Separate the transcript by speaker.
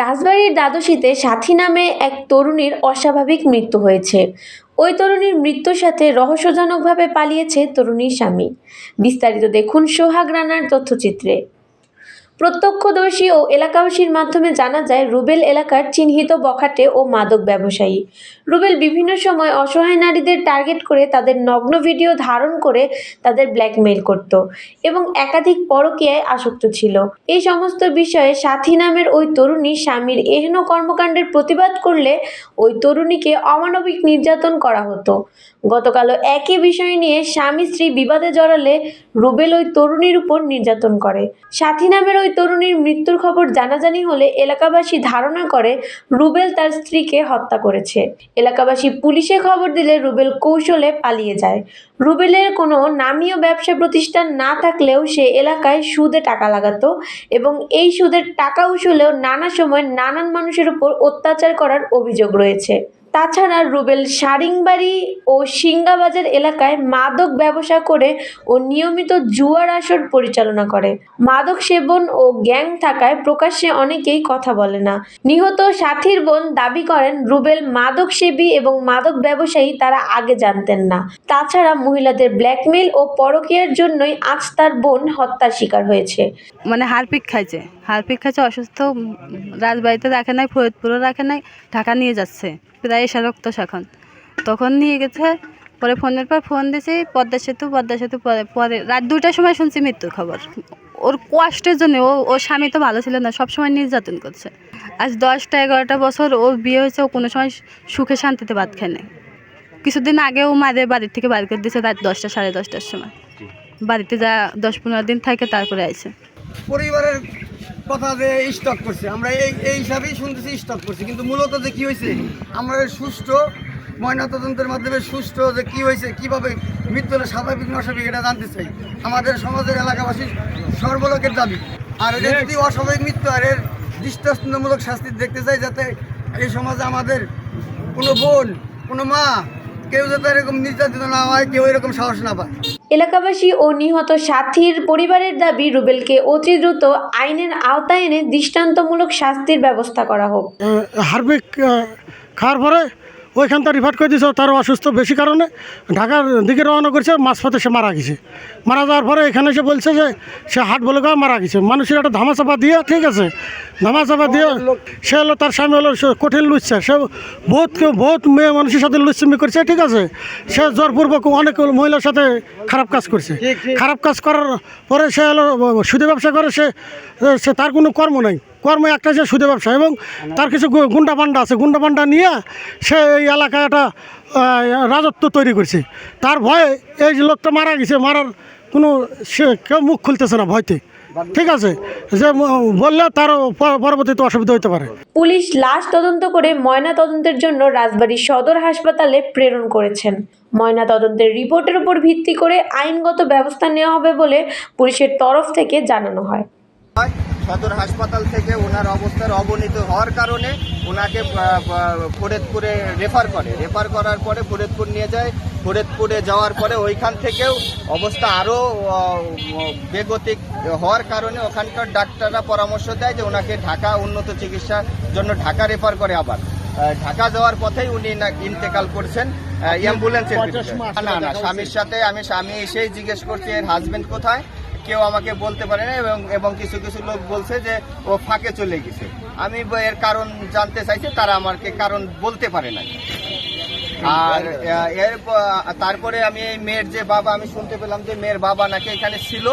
Speaker 1: রাজবাড়ির দ্বাদশীতে সাথী নামে এক তরুণীর অস্বাভাবিক মৃত্যু হয়েছে। ওই তরুণীর মৃত্যুর সাথে রহস্যজনকভাবে পালিয়েছে তরুণীর স্বামী। বিস্তারিত দেখুন সোহাগ রানার তথ্যচিত্রে। প্রত্যক্ষদর্শী ও এলাকাবাসীর মাধ্যমে জানা যায়, রুবেল এলাকার চিহ্নিত বখাটে ও মাদক ব্যবসায়ী। রুবেল বিভিন্ন সময় অসহায় নারীদের টার্গেট করে তাদের নগ্ন ভিডিও ধারণ করে তাদের ব্ল্যাকমেইল করত এবং একাধিক পরকীয়ায় আসক্ত ছিল। এই সমস্ত বিষয়ে সাথী নামের ওই তরুণী স্বামীর এহেন কর্মকাণ্ডের প্রতিবাদ করলে ওই তরুণীকে অমানবিক নির্যাতন করা হতো। গতকালও একই বিষয় নিয়ে স্বামী স্ত্রী বিবাদে জড়ালে রুবেল ওই তরুণীর উপর নির্যাতন করে। সাথী নামের তরুণীর মৃত্যুর খবর জানাজানি হলে এলাকাবাসী ধারণা করে রুবেল তার স্ত্রীকে হত্যা করেছে। এলাকাবাসী পুলিশে খবর দিলে রুবেল কৌশলে পালিয়ে যায়। রুবেলের কোনো নামীয় ব্যবসা প্রতিষ্ঠান না থাকলেও সে এলাকায় সুদে টাকা লাগাতো এবং এই সুদের টাকা উসুলেও নানা সময় নানান মানুষের উপর অত্যাচার করার অভিযোগ রয়েছে। তাছাড়া রুবেল সারিংবাড়ি ও সিঙ্গাবাজার এলাকায় মাদক ব্যবসা করে ও নিয়মিত জুয়ার আসর পরিচালনা করে। মাদক সেবন ও গ্যাং থাকায় প্রকাশ্যে অনেকেই কথা বলে না। নিহত সাথীর বোন দাবি করেন, রুবেল মাদক সেবী এবং মাদক ব্যবসায়ী তারা আগে জানতেন না। তাছাড়া মহিলাদের ব্ল্যাকমেল ও পরকীয়ার জন্যই আজ তার বোন হত্যার শিকার হয়েছে।
Speaker 2: মানে হারপিক খাইছে। হারপিক খাচ্ছে অসুস্থ রাজবাড়িতে রাখে নাই ফরিদপুরও রাখে নাই ঢাকা নিয়ে যাচ্ছে। প্রায় এসে রক্ত শাখন তখন নিয়ে গেছে পরে ফোনের পর ফোন দিয়েছি পদ্মা সেতু পদ্মা সেতু পরে পরে রাত দুটার সময় শুনছি মৃত্যুর খবর। ওর কষ্টের জন্য ও ওর স্বামী তো ভালো ছিল না সবসময় নির্যাতন করছে। আজ দশটা এগারোটা বছর ওর বিয়ে হয়েছে ও কোনো সময় সুখে শান্তিতে ভাত খায় নাই। কিছুদিন আগে ও মাদের বাড়ির থেকে বাড়ি করে দিয়েছে রাত দশটা সাড়ে দশটার সময়। বাড়িতে যা দশ পনেরো দিন থাকে তারপরে আইছে।
Speaker 3: পরিবারের কথা যে স্টক করছে আমরা এই এই হিসাবেই শুনতেছি স্টক করছে কিন্তু মূলত যে কি হয়েছে আমরা সুষ্ঠু ময়নাতদন্তের মাধ্যমে সুষ্ঠু যে কি হয়েছে কীভাবে মৃত্যু হলো স্বাভাবিক না অস্বাভাবিক এটা জানতে চাই। আমাদের সমাজের এলাকাবাসীর সর্বলোকের দাবি। আর এটা যদি অস্বাভাবিক মৃত্যু আর এর দৃষ্টান্তমূলক শাস্তি দেখতে চাই যাতে এই সমাজে আমাদের কোনো বোন কোনো মা কেউ যাতে এরকম নির্যাতিত না হয় কেউ এরকম সাহস না পায়।
Speaker 1: এলাকাবাসী ও নিহত সাথীর পরিবারের দাবি, রুবেলকে অতি দ্রুত আইনের আওতায় এনে দৃষ্টান্তমূলক শাস্তির ব্যবস্থা করা হোক।
Speaker 4: খাওয়ার পরে ওইখান থেকে রিফার করে দিয়েছে তার অসুস্থ বেশি কারণে। ঢাকার দিকে রওনা করেছে মাঝপথে সে মারা গেছে। মারা যাওয়ার পরে এখানে এসে বলছে যে সে হাট বলে গায়ে মারা গেছে। মানুষের একটা ধামাচাপা দিয়ে ঠিক আছে ধামাচাপা দিয়ে সে হলো তার স্বামী হলো সে কঠিন লুচ্ছে। সে বহুত বহুত মেয়ে মানুষের সাথে লুচ্ছমি করছে ঠিক আছে। সে জোরপূর্বক অনেক মহিলার সাথে খারাপ কাজ করছে। খারাপ কাজ করার পরে সে হলো সুদে ব্যবসা করে সে সে তার কোনো কর্ম নেই। কর্ম একটা যে সুদে ব্যবসা এবং তার কিছু গুন্ডা পান্ডা আছে। গুন্ডা পান্ডা নিয়ে সে এই এলাকায় একটা রাজত্ব তৈরি করছে। তার ভয়ে এই যে লোকটা মারা গেছে, মারার কোনো সে কেউ মুখ খুলতেছে না ভয়তে। ঠিক আছে? যে বললে তারও প- পরবর্তীতে অসুবিধা হতে পারে।
Speaker 1: পুলিশ লাশ তদন্ত করে ময়না তদন্তের জন্য রাজবাড়ী সদর হাসপাতালে প্রেরণ করেছেন। ময়না তদন্তের রিপোর্টের উপর ভিত্তি করে আইনগত ব্যবস্থা নেওয়া হবে বলে পুলিশের তরফ থেকে জানানো হয়।
Speaker 5: সদর হাসপাতাল থেকে ওনার অবস্থার অবনীত হওয়ার কারণে ওনাকে ফরিদপুরে রেফার করে। রেফার করার পরে ফরিদপুর নিয়ে যায়। ফরিদপুরে যাওয়ার পরে ওইখান থেকেও অবস্থা আরও বেগতিক হওয়ার কারণে ওখানকার ডাক্তাররা পরামর্শ দেয় যে ওনাকে ঢাকা উন্নত চিকিৎসার জন্য ঢাকা রেফার করে আবার। ঢাকা যাওয়ার পথেই উনি না ইন্তেকাল করছেন। অ্যাম্বুলেন্সের। না না স্বামীর সাথে আমি স্বামী এসেই জিজ্ঞেস করছি এর হাজবেন্ড কোথায়? কেউ আমাকে বলতে পারে না এবং এবং কিছু কিছু লোক বলছে যে ও ফাঁকে চলে গেছে। আমি এর কারণ জানতে চাইছি, তারা আমাকে কারণ বলতে পারে না। আর এর তারপরে আমি এই মেয়ের যে বাবা, আমি শুনতে পেলাম যে মেয়ের বাবা নাকি এখানে ছিল।